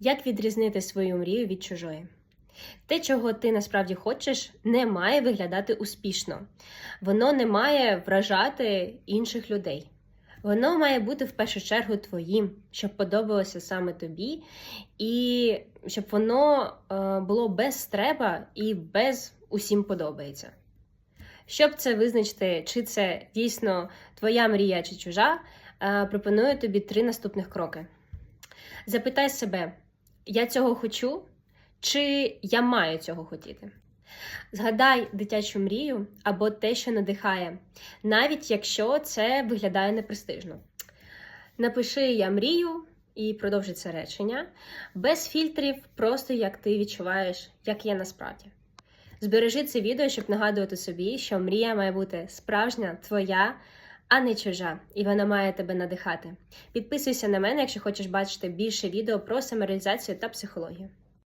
Як відрізнити свою мрію від чужої? Те, чого ти насправді хочеш, не має виглядати успішно. Воно не має вражати інших людей. Воно має бути в першу чергу твоїм, щоб подобалося саме тобі, і щоб воно е, було без треба і без усім подобається. Щоб це визначити, чи це дійсно твоя мрія чи чужа, е, пропоную тобі три наступних кроки. Запитай себе, я цього хочу, чи я маю цього хотіти. Згадай дитячу мрію або те, що надихає, навіть якщо це виглядає непрестижно. Напиши Я мрію і продовжи це речення без фільтрів, просто як ти відчуваєш, як є насправді. Збережи це відео, щоб нагадувати собі, що мрія має бути справжня, твоя, а не чужа, і вона має тебе надихати. Підписуйся на мене, якщо хочеш бачити більше відео про самореалізацію та психологію.